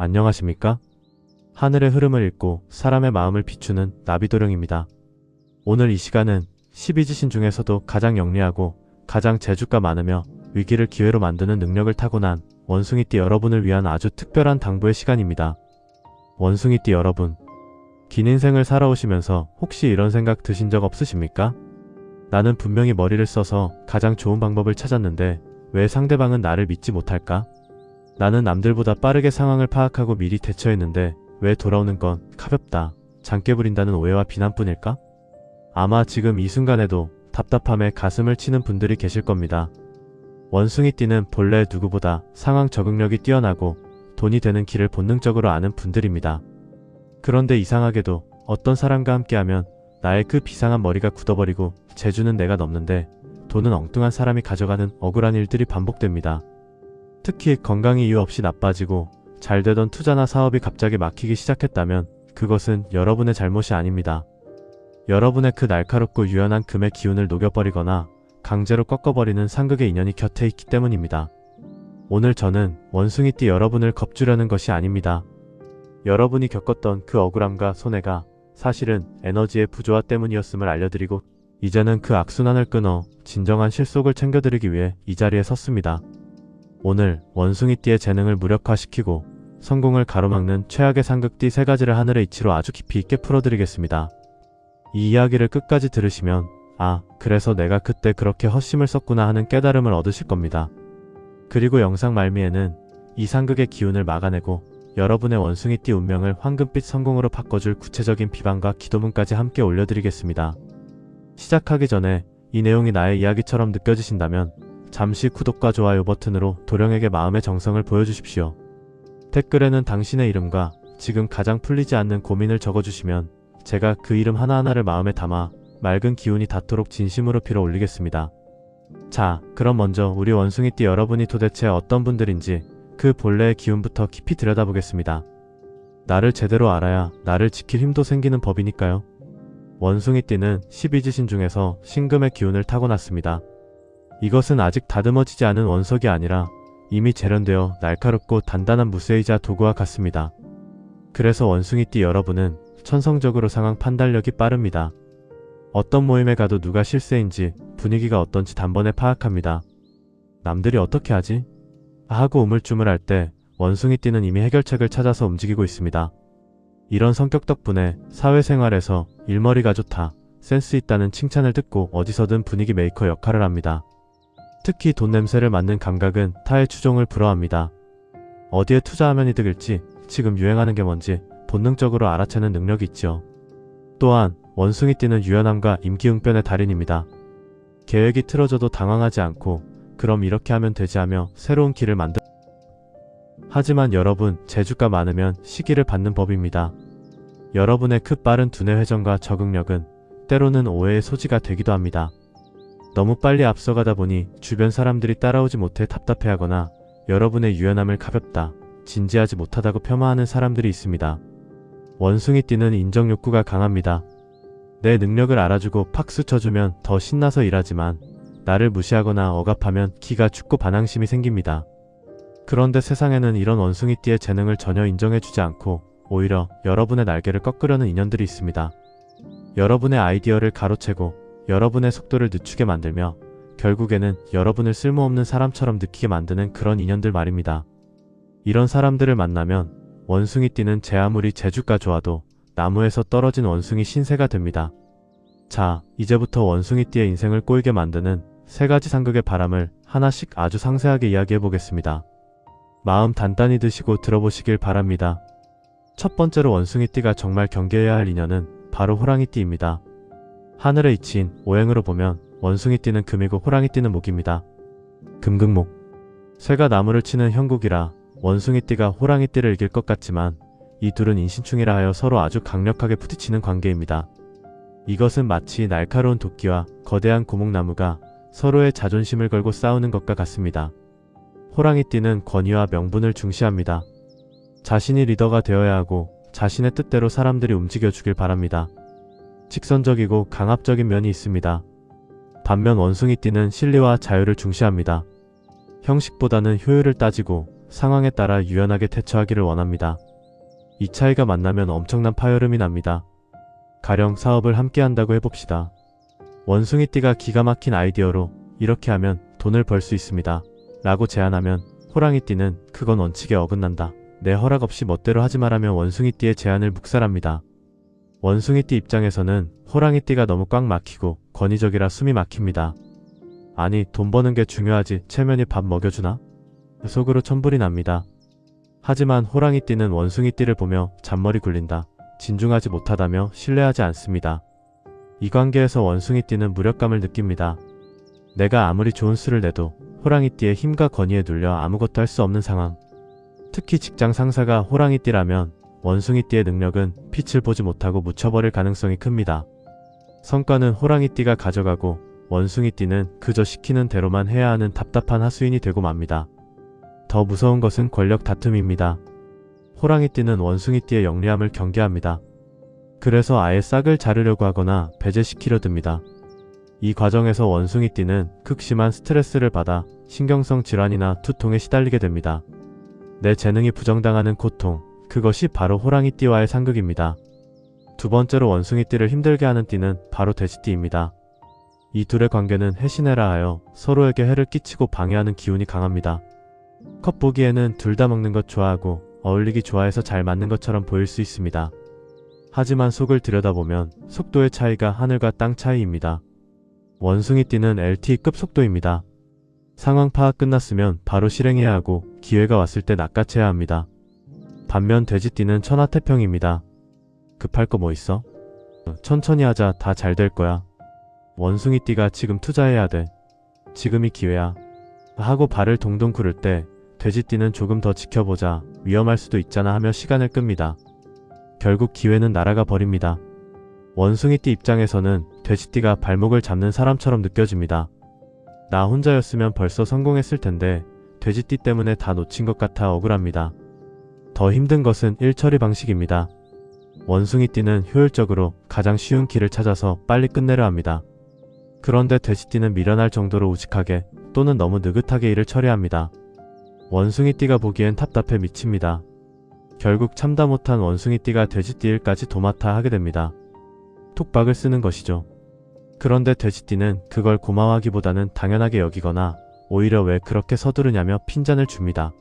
안녕하십니까? 하늘의 흐름을 읽고 사람의 마음을 비추는 나비도령입니다. 오늘 이 시간은 12지신 중에서도 가장 영리하고 가장 재주가 많으며 위기를 기회로 만드는 능력을 타고난 원숭이띠 여러분을 위한 아주 특별한 당부의 시간입니다. 원숭이띠 여러분, 긴 인생을 살아오시면서 혹시 이런 생각 드신 적 없으십니까? 나는 분명히 머리를 써서 가장 좋은 방법을 찾았는데 왜 상대방은 나를 믿지 못할까? 나는 남들보다 빠르게 상황을 파악하고 미리 대처했는데 왜 돌아오는 건 가볍다, 장깨 부린다는 오해와 비난뿐일까? 아마 지금 이 순간에도 답답함에 가슴을 치는 분들이 계실 겁니다. 원숭이띠는 본래 누구보다 상황 적응력이 뛰어나고 돈이 되는 길을 본능적으로 아는 분들입니다. 그런데 이상하게도 어떤 사람과 함께하면 나의 그 비상한 머리가 굳어버리고 재주는 내가 넘는데 돈은 엉뚱한 사람이 가져가는 억울한 일들이 반복됩니다. 특히 건강이 이유 없이 나빠지고 잘 되던 투자나 사업이 갑자기 막히기 시작했다면 그것은 여러분의 잘못이 아닙니다. 여러분의 그 날카롭고 유연한 금의 기운을 녹여버리거나 강제로 꺾어버리는 상극의 인연이 곁에 있기 때문입니다. 오늘 저는 원숭이띠 여러분을 겁주려는 것이 아닙니다. 여러분이 겪었던 그 억울함과 손해가 사실은 에너지의 부조화 때문이었음을 알려드리고 이제는 그 악순환을 끊어 진정한 실속을 챙겨드리기 위해 이 자리에 섰습니다. 오늘 원숭이띠의 재능을 무력화시키고 성공을 가로막는 최악의 상극띠 세 가지를 하늘의 이치로 아주 깊이 있게 풀어드리겠습니다. 이 이야기를 끝까지 들으시면 아, 그래서 내가 그때 그렇게 헛심을 썼구나 하는 깨달음을 얻으실 겁니다. 그리고 영상 말미에는 이 상극의 기운을 막아내고 여러분의 원숭이띠 운명을 황금빛 성공으로 바꿔줄 구체적인 비방과 기도문까지 함께 올려드리겠습니다. 시작하기 전에 이 내용이 나의 이야기처럼 느껴지신다면 잠시 구독과 좋아요 버튼으로 도령에게 마음의 정성을 보여주십시오. 댓글에는 당신의 이름과 지금 가장 풀리지 않는 고민을 적어주시면 제가 그 이름 하나하나를 마음에 담아 맑은 기운이 닿도록 진심으로 빌어 올리겠습니다. 자, 그럼 먼저 우리 원숭이띠 여러분이 도대체 어떤 분들인지 그 본래의 기운부터 깊이 들여다보겠습니다. 나를 제대로 알아야 나를 지킬 힘도 생기는 법이니까요. 원숭이띠는 12지신 중에서 신금의 기운을 타고났습니다. 이것은 아직 다듬어지지 않은 원석이 아니라 이미 재련되어 날카롭고 단단한 무쇠이자 도구와 같습니다. 그래서 원숭이띠 여러분은 천성적으로 상황 판단력이 빠릅니다. 어떤 모임에 가도 누가 실세인지 분위기가 어떤지 단번에 파악합니다. 남들이 어떻게 하지? 하고 우물쭈물할 때 원숭이띠는 이미 해결책을 찾아서 움직이고 있습니다. 이런 성격 덕분에 사회생활에서 일머리가 좋다, 센스 있다는 칭찬을 듣고 어디서든 분위기 메이커 역할을 합니다. 특히 돈 냄새를 맡는 감각은 타의 추종을 불허합니다. 어디에 투자하면 이득일지, 지금 유행하는 게 뭔지 본능적으로 알아채는 능력이 있죠. 또한 원숭이띠는 유연함과 임기응변의 달인입니다. 계획이 틀어져도 당황하지 않고 그럼 이렇게 하면 되지 하며 새로운 길을 만들 하지만 여러분 재주가 많으면 시기를 받는 법입니다. 여러분의 그 빠른 두뇌 회전과 적응력은 때로는 오해의 소지가 되기도 합니다. 너무 빨리 앞서가다 보니 주변 사람들이 따라오지 못해 답답해하거나 여러분의 유연함을 가볍다, 진지하지 못하다고 폄하하는 사람들이 있습니다. 원숭이띠는 인정 욕구가 강합니다. 내 능력을 알아주고 팍스 쳐주면 더 신나서 일하지만 나를 무시하거나 억압하면 기가 죽고 반항심이 생깁니다. 그런데 세상에는 이런 원숭이띠의 재능을 전혀 인정해주지 않고 오히려 여러분의 날개를 꺾으려는 인연들이 있습니다. 여러분의 아이디어를 가로채고 여러분의 속도를 늦추게 만들며 결국에는 여러분을 쓸모없는 사람처럼 느끼게 만드는 그런 인연들 말입니다. 이런 사람들을 만나면 원숭이 띠는 제 아무리 재주가 좋아도 나무에서 떨어진 원숭이 신세가 됩니다. 자, 이제부터 원숭이 띠의 인생을 꼬이게 만드는 세 가지 상극의 바람을 하나씩 아주 상세하게 이야기해 보겠습니다. 마음 단단히 드시고 들어보시길 바랍니다. 첫 번째로 원숭이 띠가 정말 경계해야 할 인연은 바로 호랑이 띠입니다. 하늘에 이친 오행으로 보면 원숭이띠는 금이고 호랑이띠는 목입니다. 금극목. 새가 나무를 치는 형국이라 원숭이띠가 호랑이띠를 이길 것 같지만 이 둘은 인신충이라 하여 서로 아주 강력하게 부딪히는 관계입니다. 이것은 마치 날카로운 도끼와 거대한 고목나무가 서로의 자존심을 걸고 싸우는 것과 같습니다. 호랑이띠는 권위와 명분을 중시합니다. 자신이 리더가 되어야 하고 자신의 뜻대로 사람들이 움직여 주길 바랍니다. 직선적이고 강압적인 면이 있습니다. 반면 원숭이 띠는 실리와 자유를 중시합니다. 형식보다는 효율을 따지고 상황에 따라 유연하게 대처하기를 원합니다. 이 차이가 만나면 엄청난 파열음이 납니다. 가령 사업을 함께 한다고 해봅시다. 원숭이띠가 기가 막힌 아이디어로 이렇게 하면 돈을 벌 수 있습니다. 라고 제안하면 호랑이띠는 그건 원칙에 어긋난다. 내 허락 없이 멋대로 하지 말라며 원숭이띠의 제안을 묵살합니다. 원숭이띠 입장에서는 호랑이띠가 너무 꽉 막히고 권위적이라 숨이 막힙니다. 아니 돈 버는 게 중요하지 체면이 밥 먹여주나? 속으로 천불이 납니다. 하지만 호랑이띠는 원숭이띠를 보며 잔머리 굴린다. 진중하지 못하다며 신뢰하지 않습니다. 이 관계에서 원숭이띠는 무력감을 느낍니다. 내가 아무리 좋은 수를 내도 호랑이띠의 힘과 권위에 눌려 아무것도 할 수 없는 상황. 특히 직장 상사가 호랑이띠라면 원숭이띠의 능력은 빛을 보지 못하고 묻혀버릴 가능성이 큽니다. 성과는 호랑이띠가 가져가고 원숭이띠는 그저 시키는 대로만 해야 하는 답답한 하수인이 되고 맙니다. 더 무서운 것은 권력 다툼입니다. 호랑이띠는 원숭이띠의 영리함을 경계합니다. 그래서 아예 싹을 자르려고 하거나 배제시키려 듭니다. 이 과정에서 원숭이띠는 극심한 스트레스를 받아 신경성 질환이나 두통에 시달리게 됩니다. 내 재능이 부정당하는 고통, 그것이 바로 호랑이띠와의 상극입니다. 두 번째로 원숭이띠를 힘들게 하는 띠는 바로 돼지띠입니다. 이 둘의 관계는 해시네라 하여 서로에게 해를 끼치고 방해하는 기운이 강합니다. 컵 보기에는 둘 다 먹는 것 좋아하고 어울리기 좋아해서 잘 맞는 것처럼 보일 수 있습니다. 하지만 속을 들여다보면 속도의 차이가 하늘과 땅 차이입니다. 원숭이띠는 LTE급 속도입니다. 상황 파악 끝났으면 바로 실행해야 하고 기회가 왔을 때 낚아채야 합니다. 반면 돼지띠는 천하태평입니다. 급할 거 뭐 있어? 천천히 하자 다 잘 될 거야. 원숭이띠가 지금 투자해야 돼. 지금이 기회야. 하고 발을 동동 구를 때 돼지띠는 조금 더 지켜보자 위험할 수도 있잖아 하며 시간을 끕니다. 결국 기회는 날아가 버립니다. 원숭이띠 입장에서는 돼지띠가 발목을 잡는 사람처럼 느껴집니다. 나 혼자였으면 벌써 성공했을 텐데 돼지띠 때문에 다 놓친 것 같아 억울합니다. 더 힘든 것은 일처리 방식입니다. 원숭이 띠는 효율적으로 가장 쉬운 길을 찾아서 빨리 끝내려 합니다. 그런데 돼지띠는 미련할 정도로 우직하게 또는 너무 느긋하게 일을 처리합니다. 원숭이띠가 보기엔 답답해 미칩니다. 결국 참다 못한 원숭이띠가 돼지띠 일까지 도맡아 하게 됩니다. 톡박을 쓰는 것이죠. 그런데 돼지띠는 그걸 고마워하기보다는 당연하게 여기거나 오히려 왜 그렇게 서두르냐며 핀잔을 줍니다.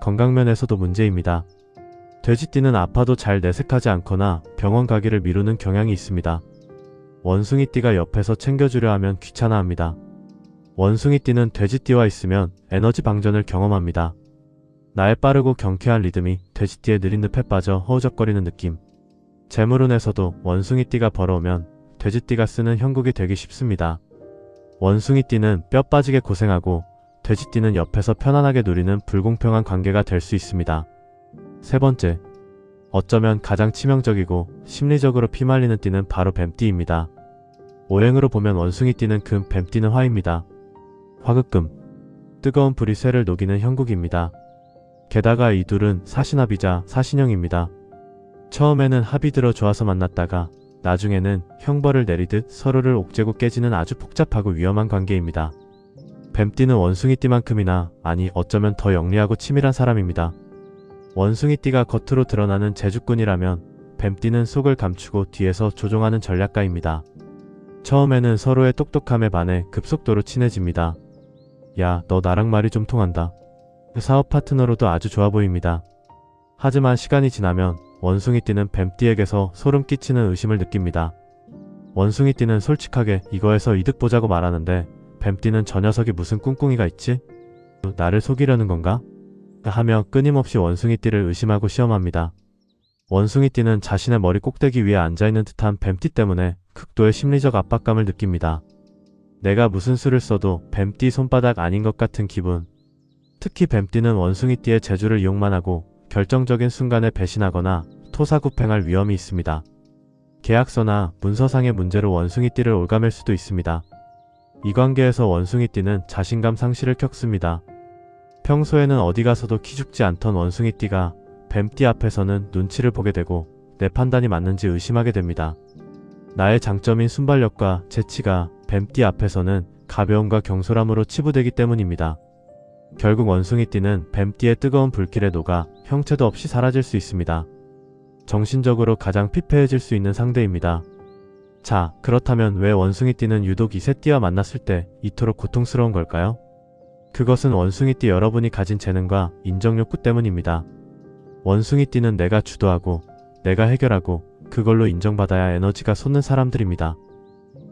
건강면에서도 문제입니다. 돼지띠는 아파도 잘 내색하지 않거나 병원 가기를 미루는 경향이 있습니다. 원숭이띠가 옆에서 챙겨주려 하면 귀찮아합니다. 원숭이띠는 돼지띠와 있으면 에너지 방전을 경험합니다. 나의 빠르고 경쾌한 리듬이 돼지띠의 느린 늪에 빠져 허우적거리는 느낌. 재물운에서도 원숭이띠가 벌어오면 돼지띠가 쓰는 형국이 되기 쉽습니다. 원숭이띠는 뼈 빠지게 고생하고 돼지띠는 옆에서 편안하게 누리는 불공평한 관계가 될 수 있습니다. 세 번째, 어쩌면 가장 치명적이고 심리적으로 피말리는 띠는 바로 뱀띠입니다. 오행으로 보면 원숭이 띠는 금, 뱀띠는 화입니다. 화극금, 뜨거운 불이 쇠를 녹이는 형국입니다. 게다가 이 둘은 사신합이자 사신형입니다. 처음에는 합이 들어 좋아서 만났다가 나중에는 형벌을 내리듯 서로를 옥죄고 깨지는 아주 복잡하고 위험한 관계입니다. 뱀띠는 원숭이띠만큼이나 아니 어쩌면 더 영리하고 치밀한 사람입니다. 원숭이띠가 겉으로 드러나는 제주꾼이라면 뱀띠는 속을 감추고 뒤에서 조종하는 전략가입니다. 처음에는 서로의 똑똑함에 반해 급속도로 친해집니다. 야, 너 나랑 말이 좀 통한다. 사업 파트너로도 아주 좋아 보입니다. 하지만 시간이 지나면 원숭이띠는 뱀띠에게서 소름 끼치는 의심을 느낍니다. 원숭이띠는 솔직하게 이거에서 이득 보자고 말하는데 뱀띠는 저 녀석이 무슨 꿍꿍이가 있지? 나를 속이려는 건가? 하며 끊임없이 원숭이띠를 의심하고 시험합니다. 원숭이띠는 자신의 머리 꼭대기 위에 앉아있는 듯한 뱀띠 때문에 극도의 심리적 압박감을 느낍니다. 내가 무슨 수를 써도 뱀띠 손바닥 아닌 것 같은 기분. 특히 뱀띠는 원숭이띠의 재주를 이용만 하고 결정적인 순간에 배신하거나 토사구팽할 위험이 있습니다. 계약서나 문서상의 문제로 원숭이띠를 올가맬 수도 있습니다. 이 관계에서 원숭이띠는 자신감 상실을 겪습니다. 평소에는 어디 가서도 키죽지 않던 원숭이띠가 뱀띠 앞에서는 눈치를 보게 되고 내 판단이 맞는지 의심하게 됩니다. 나의 장점인 순발력과 재치가 뱀띠 앞에서는 가벼움과 경솔함으로 치부되기 때문입니다. 결국 원숭이띠는 뱀띠의 뜨거운 불길에 녹아 형체도 없이 사라질 수 있습니다. 정신적으로 가장 피폐해질 수 있는 상대입니다. 자, 그렇다면 왜 원숭이띠는 유독 이세띠와 만났을 때 이토록 고통스러운 걸까요? 그것은 원숭이띠 여러분이 가진 재능과 인정욕구 때문입니다. 원숭이띠는 내가 주도하고 내가 해결하고 그걸로 인정받아야 에너지가 솟는 사람들입니다.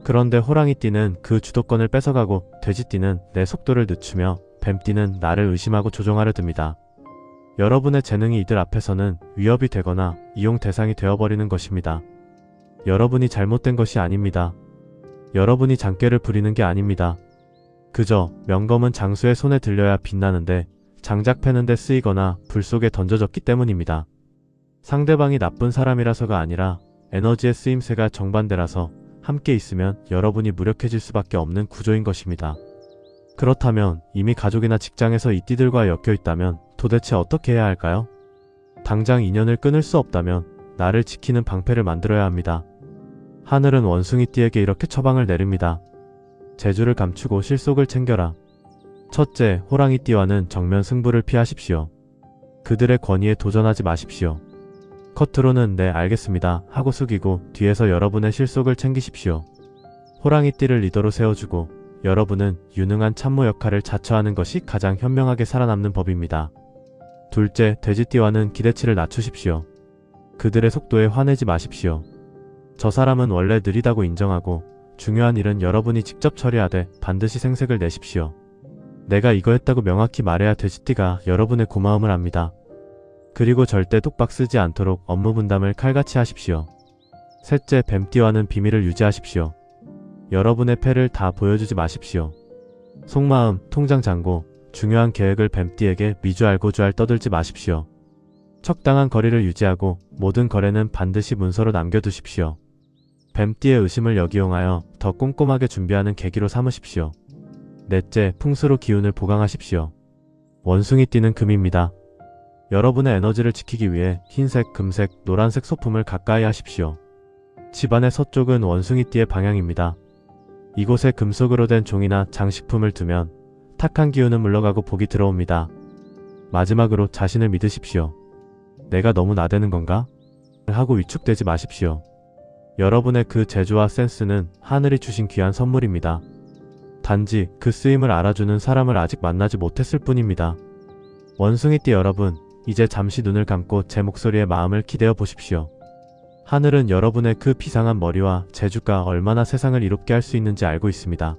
그런데 호랑이띠는 그 주도권을 뺏어가고 돼지띠는 내 속도를 늦추며 뱀띠는 나를 의심하고 조종하려 듭니다. 여러분의 재능이 이들 앞에서는 위협이 되거나 이용 대상이 되어버리는 것입니다. 여러분이 잘못된 것이 아닙니다. 여러분이 장깨를 부리는 게 아닙니다. 그저 명검은 장수의 손에 들려야 빛나는데 장작 패는데 쓰이거나 불 속에 던져졌기 때문입니다. 상대방이 나쁜 사람이라서가 아니라 에너지의 쓰임새가 정반대라서 함께 있으면 여러분이 무력해질 수밖에 없는 구조인 것입니다. 그렇다면 이미 가족이나 직장에서 이 띠들과 엮여 있다면 도대체 어떻게 해야 할까요? 당장 인연을 끊을 수 없다면 나를 지키는 방패를 만들어야 합니다. 하늘은 원숭이띠에게 이렇게 처방을 내립니다. 재주를 감추고 실속을 챙겨라. 첫째, 호랑이띠와는 정면 승부를 피하십시오. 그들의 권위에 도전하지 마십시오. 겉으로는 네 알겠습니다 하고 숙이고 뒤에서 여러분의 실속을 챙기십시오. 호랑이띠를 리더로 세워주고 여러분은 유능한 참모 역할을 자처하는 것이 가장 현명하게 살아남는 법입니다. 둘째, 돼지띠와는 기대치를 낮추십시오. 그들의 속도에 화내지 마십시오. 저 사람은 원래 느리다고 인정하고 중요한 일은 여러분이 직접 처리하되 반드시 생색을 내십시오. 내가 이거 했다고 명확히 말해야 돼지띠가 여러분의 고마움을 압니다. 그리고 절대 뚝박 쓰지 않도록 업무 분담을 칼같이 하십시오. 셋째, 뱀띠와는 비밀을 유지하십시오. 여러분의 패를 다 보여주지 마십시오. 속마음, 통장 잔고, 중요한 계획을 뱀띠에게 미주 알고주알 떠들지 마십시오. 적당한 거리를 유지하고 모든 거래는 반드시 문서로 남겨두십시오. 뱀띠의 의심을 역이용하여 더 꼼꼼하게 준비하는 계기로 삼으십시오. 넷째, 풍수로 기운을 보강하십시오. 원숭이 띠는 금입니다. 여러분의 에너지를 지키기 위해 흰색, 금색, 노란색 소품을 가까이 하십시오. 집안의 서쪽은 원숭이 띠의 방향입니다. 이곳에 금속으로 된 종이나 장식품을 두면 탁한 기운은 물러가고 복이 들어옵니다. 마지막으로 자신을 믿으십시오. 내가 너무 나대는 건가? 하고 위축되지 마십시오. 여러분의 그 재주와 센스는 하늘이 주신 귀한 선물입니다. 단지 그 쓰임을 알아주는 사람을 아직 만나지 못했을 뿐입니다. 원숭이띠 여러분, 이제 잠시 눈을 감고 제 목소리에 마음을 기대어 보십시오. 하늘은 여러분의 그 비상한 머리와 재주가 얼마나 세상을 이롭게 할 수 있는지 알고 있습니다.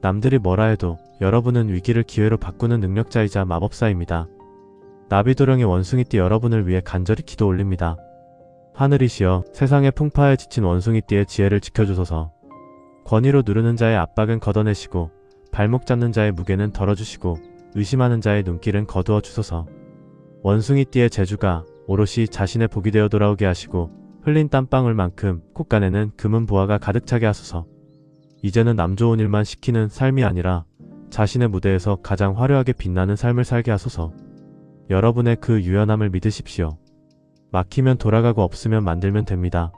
남들이 뭐라 해도 여러분은 위기를 기회로 바꾸는 능력자이자 마법사입니다. 나비도령의 원숭이띠 여러분을 위해 간절히 기도 올립니다. 하늘이시여 세상의 풍파에 지친 원숭이띠의 지혜를 지켜주소서. 권위로 누르는 자의 압박은 걷어내시고 발목 잡는 자의 무게는 덜어주시고 의심하는 자의 눈길은 거두어 주소서. 원숭이띠의 재주가 오롯이 자신의 복이 되어 돌아오게 하시고 흘린 땀방울만큼 콧간에는 금은 보화가 가득 차게 하소서. 이제는 남 좋은 일만 시키는 삶이 아니라 자신의 무대에서 가장 화려하게 빛나는 삶을 살게 하소서. 여러분의 그 유연함을 믿으십시오. 막히면 돌아가고 없으면 만들면 됩니다.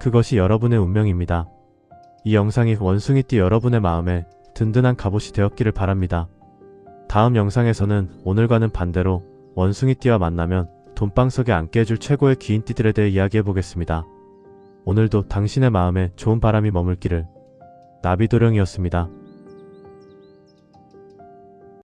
그것이 여러분의 운명입니다. 이 영상이 원숭이띠 여러분의 마음에 든든한 갑옷이 되었기를 바랍니다. 다음 영상에서는 오늘과는 반대로 원숭이띠와 만나면 돈방석에 앉게 해줄 최고의 귀인띠들에 대해 이야기해보겠습니다. 오늘도 당신의 마음에 좋은 바람이 머물기를 나비도령이었습니다.